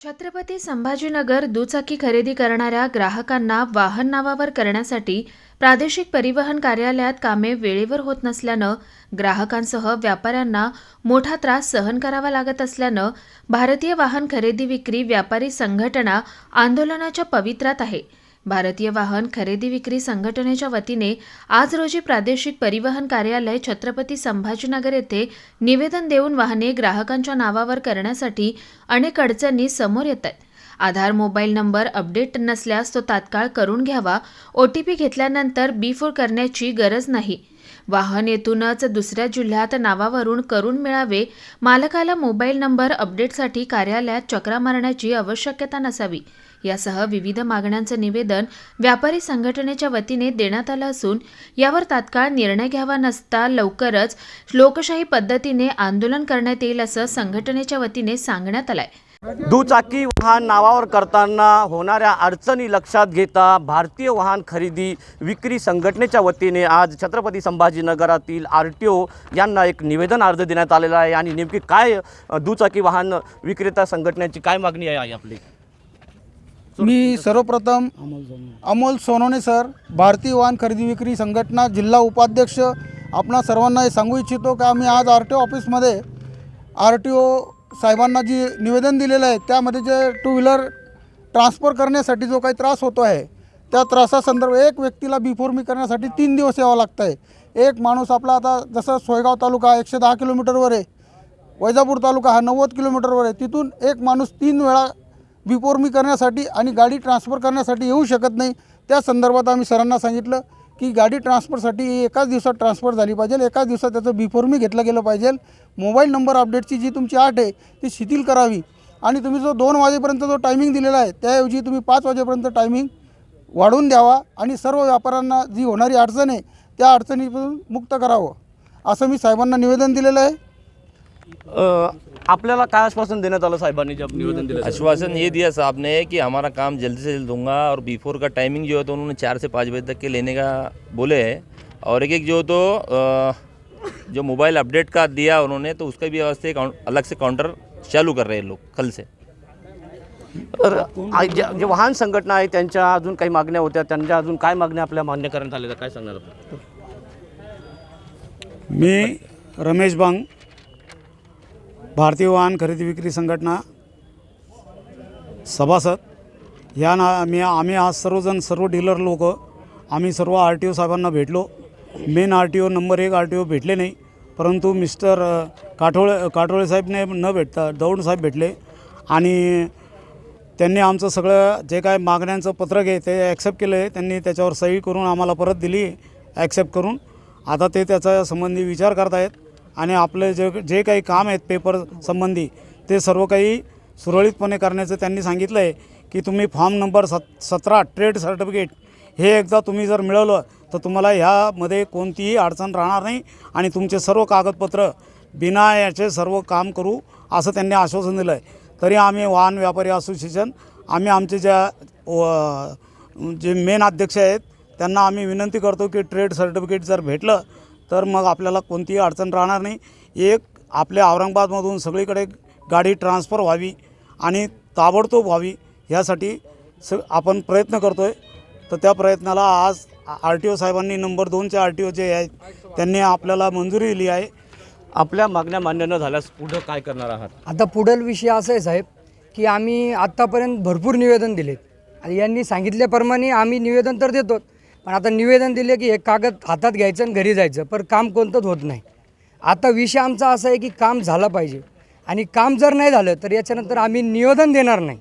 छत्रपती संभाजीनगर दुचाकी खरेदी करणाऱ्या ग्राहकांना वाहन नावावर करण्यासाठी प्रादेशिक परिवहन कार्यालयात कामे वेळेवर होत नसल्यानं ग्राहकांसह व्यापाऱ्यांना मोठा त्रास सहन करावा लागत असल्यानं भारतीय वाहन खरेदी विक्री व्यापारी संघटना आंदोलनाच्या पवित्रात आहे. भारतीय वाहन खरेदी विक्री संघटनेच्या वतीने आज रोजी प्रादेशिक परिवहन कार्यालय छत्रपती संभाजीनगर येथे निवेदन देऊन वाहने ग्राहकांच्या नावावर करण्यासाठी अनेक अडचणी समोर येत आहेत. आधार मोबाईल नंबर अपडेट नसल्यास तो तात्काळ करून घ्यावा. ओ टी पी घेतल्यानंतर बी फोर करण्याची गरज नाही. वाहनेतूनच दुसऱ्या जिल्ह्यात नावावरून करून मिळावे मालकाला मोबाईल नंबर अपडेटसाठी कार्यालयात चक्रा मारण्याची आवश्यकता नसावी. यासह विविध मागण्यांचं निवेदन व्यापारी संघटनेच्या वतीने देण्यात आलं असून यावर तात्काळ निर्णय घ्यावा नसता लवकरच लोकशाही पद्धतीने आंदोलन करण्यात येईल असं संघटनेच्या वतीने सांगण्यात आलं आहे दुचाकी वाहन नावावर करताना होणाऱ्या अडचणी लक्षात घेता भारतीय वाहन खरेदी विक्री संघटनेच्या वतीने आज छत्रपती संभाजीनगरातील आर टी ओ यांना एक निवेदन अर्ज देण्यात आलेला आहे. आणि नेमकी काय दुचाकी वाहन विक्रेता संघटनेची काय मागणी आहे आपली? मी सर्वप्रथम अमोल सोनवणे सर भारतीय वाहन खरेदी विक्री संघटना जिल्हा उपाध्यक्ष आपणा सर्वांना हे सांगू इच्छितो की आम्ही आज आर टी ओ ऑफिसमध्ये आर टी ओ साहेबांना जी निवेदन दिलेलं आहे त्यामध्ये जे टू व्हीलर ट्रान्सफर करण्यासाठी जो काही त्रास होतो आहे त्या त्रासासंदर्भ एक व्यक्तीला बिफोरमी करण्यासाठी तीन दिवस यावं लागतं आहे. एक माणूस आपला आता जसं सोयगाव तालुका एकशे दहा किलोमीटरवर आहे वैजापूर तालुका हा नव्वद किलोमीटरवर आहे तिथून एक माणूस तीन वेळा बिफोरमी करण्यासाठी आणि गाडी ट्रान्सफर करण्यासाठी येऊ शकत नाही. त्या संदर्भात आम्ही सरांना सांगितलं की गाडी ट्रान्सफरसाठी एकाच दिवसात ट्रान्सफर झाली पाहिजे. एकाच दिवसात त्याचं बिफोरमी घेतलं गेलं पाहिजे. मोबाईल नंबर अपडेटची जी तुमची आठ आहे ती शिथिल करावी. आणि तुम्ही जो दोन वाजेपर्यंत जो टायमिंग दिलेला आहे त्याऐवजी तुम्ही पाच वाजेपर्यंत टायमिंग वाढवून द्यावा आणि सर्व व्यापाऱ्यांना जी होणारी अडचण आहे त्या अडचणीपासून मुक्त करावं. असं मी साहेबांना निवेदन दिलेलं आहे. आपल्याला काय आश्वासन देण्यात आलं साहेबांनी जब निवेदन दिलं? आश्वासन ये दिया साहब ने कि हमारा काम जल्द से जल्द दूँगा और बिफोर का टाइमिंग जो है तो उन्होंने चार से पाँच बजे तक के लेने का बोले है। और एक एक जो तो जो मोबाइल अपडेट का दिया उन्होंने तो उसका भी वास्ते अलग से काउंटर चालू कर रहे हैं लोग कल से। तर ज्या- जे वाहन संघटना आहे त्यांच्या अजून काही मागण्या होत्या त्यांच्या अजून काय मागण्या आपल्या मान्य करण्यात आलेल्या काय सांगणार आपण? मी रमेश बांग भारतीय वाहन खरेदी विक्री संघटना सभासद. या ना मी आम्ही आज सर्वजण सर्व डीलर लोक आम्ही सर्व आर टी ओ साहेबांना भेटलो. Main R T O number एक आर टी ओ भेटले नाही. परंतु मिस्टर काठोळे काठोळे साहेबने न भेटता दौंड साहेब भेटले. आणि त्यांनी आमचं सगळं जे काय मागण्यांचं पत्रक आहे ते ॲक्सेप्ट केलं आहे. त्यांनी त्याच्यावर सही करून आम्हाला परत दिली ॲक्सेप्ट करून. आता ते त्याचा संबंधी विचार करतायत. आणि आपले जे जे काही काम आहेत पेपर संबंधी ते सर्व काही सुरळीतपणे करण्याचं त्यांनी सांगितलं आहे की तुम्ही फॉर्म नंबर सत सतरा ट्रेड सर्टिफिकेट हे एकदा तुम्ही जर मिळवलं तर तुम्हाला ह्यामध्ये कोणतीही अडचण राहणार नाही आणि तुमचे सर्व कागदपत्र बिना याचे सर्व काम करू असं त्यांनी आश्वासन दिलं आहे तरी आम्ही वाहन व्यापारी असोसिएशन आम्ही आमचे ज्या व- जे मेन अध्यक्ष आहेत त्यांना आम्ही विनंती करतो की ट्रेड सर्टिफिकेट जर भेटलं तर मग आपल्याला कोणतीही अडचण राहणार नाही. एक आपल्या औरंगाबादमधून सगळीकडे गाडी ट्रान्सफर व्हावी आणि ताबडतोब व्हावी ह्यासाठी स आपण प्रयत्न करतो आहे तर त्या प्रयत्नाला आज आर टी ओ साहेबांनी नंबर दोनचे आर टी ओ जे आहेत त्यांनी आपल्याला मंजुरी दिली आहे. आपल्या मागण्या मान्य न झाल्यास पुढं काय करणार आहात? आता पुढील विषय असा आहे साहेब की आम्ही आत्तापर्यंत भरपूर निवेदन दिलेत. आणि यांनी सांगितल्याप्रमाणे आम्ही निवेदन तर देतो पण आता निवेदन दिले की हे कागद हातात घ्यायचं आणि घरी जायचं पण काम कोणतंच होत नाही. आता विषय आमचा असा आहे की काम झालं पाहिजे. आणि काम जर नाही झालं तर याच्यानंतर आम्ही निवेदन देणार नाही.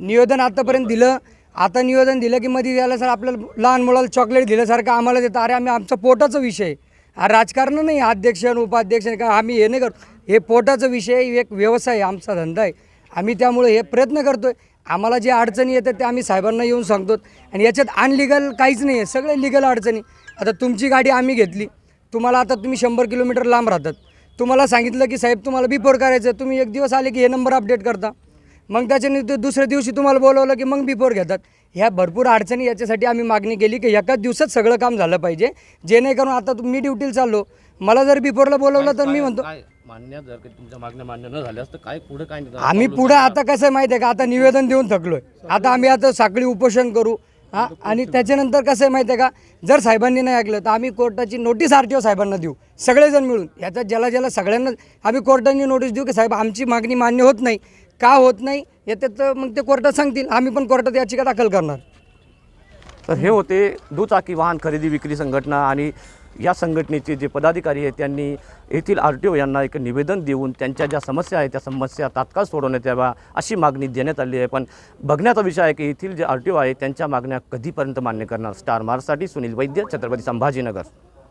निवेदन आतापर्यंत दिलं आता निवेदन दिलं की मध्ये द्यायला सर आपल्याला लहान मुलाला चॉकलेट दिल्यासारखं आम्हाला देतं अरे आम्ही आमचा पोटाचा विषय हा राजकारण नाही अध्यक्ष आणि उपाध्यक्ष का आम्ही हे नाही करतो. हे पोटाचा विषय एक व्यवसाय आहे आमचा धंदा आहे. आम्ही त्यामुळे हे प्रयत्न करतो आहे आम्हाला जे अडचणी येतात ते आम्ही साहेबांना येऊन सांगतो. आणि याच्यात अनलिगल काहीच नाही आहे सगळे लिगल अडचणी. आता तुमची गाडी आम्ही घेतली. तुम्हाला आता तुम्ही शंभर किलोमीटर लांब राहतात. तुम्हाला सांगितलं की साहेब तुम्हाला बिफोर करायचं आहे. तुम्ही एक दिवस आले की हे नंबर अपडेट करता. मग त्याच्याने ते दुसऱ्या दिवशी तुम्हाला बोलवलं की मग बिफोर घेतात. ह्या भरपूर अडचणी याच्यासाठी आम्ही मागणी केली की एकाच दिवसात सगळं काम झालं पाहिजे. जेणेकरून आता मी ड्युटीला चाललो. मला जर बिफोरला बोलवलं तर मी म्हणतो मान्य जर काही तुमच्या मागण्या मान्य न झाल्यास तर काय पुढे काय निदान आम्ही पाऊल पुढं? आता कसं आहे माहिती आहे का? आता निवेदन देऊन थकलोय. आता आम्ही आता साखळी उपोषण करू हा? आणि त्याच्यानंतर कसं आहे माहिती आहे का? जर साहेबांनी नाही ऐकलं तर आम्ही कोर्टाची नोटीस आर टी ओ साहेबांना देऊ. सगळेजण मिळून. याच्यात ज्याला ज्याला सगळ्यांना आम्ही कोर्टाने नोटीस देऊ की साहेब आमची मागणी मान्य होत नाही. का होत नाही? याच्यात मग ते कोर्टात सांगतील. आम्ही पण कोर्टात याचिका दाखल करणार. तर हे होते दुचाकी वाहन खरेदी विक्री संघटना आणि या संघटनेचे जे पदाधिकारी आहेत त्यांनी येथील आर टी ओ यांना एक निवेदन देऊन त्यांच्या ज्या समस्या आहेत त्या समस्या तात्काळ सोडवण्यात याव्या अशी मागणी देण्यात आली आहे. पण बघण्याचा विषय आहे की येथील जे आर टी ओ आहे त्यांच्या मागण्या कधीपर्यंत मान्य करणार? स्टार मार्कसाठी सुनील वैद्य छत्रपती संभाजीनगर.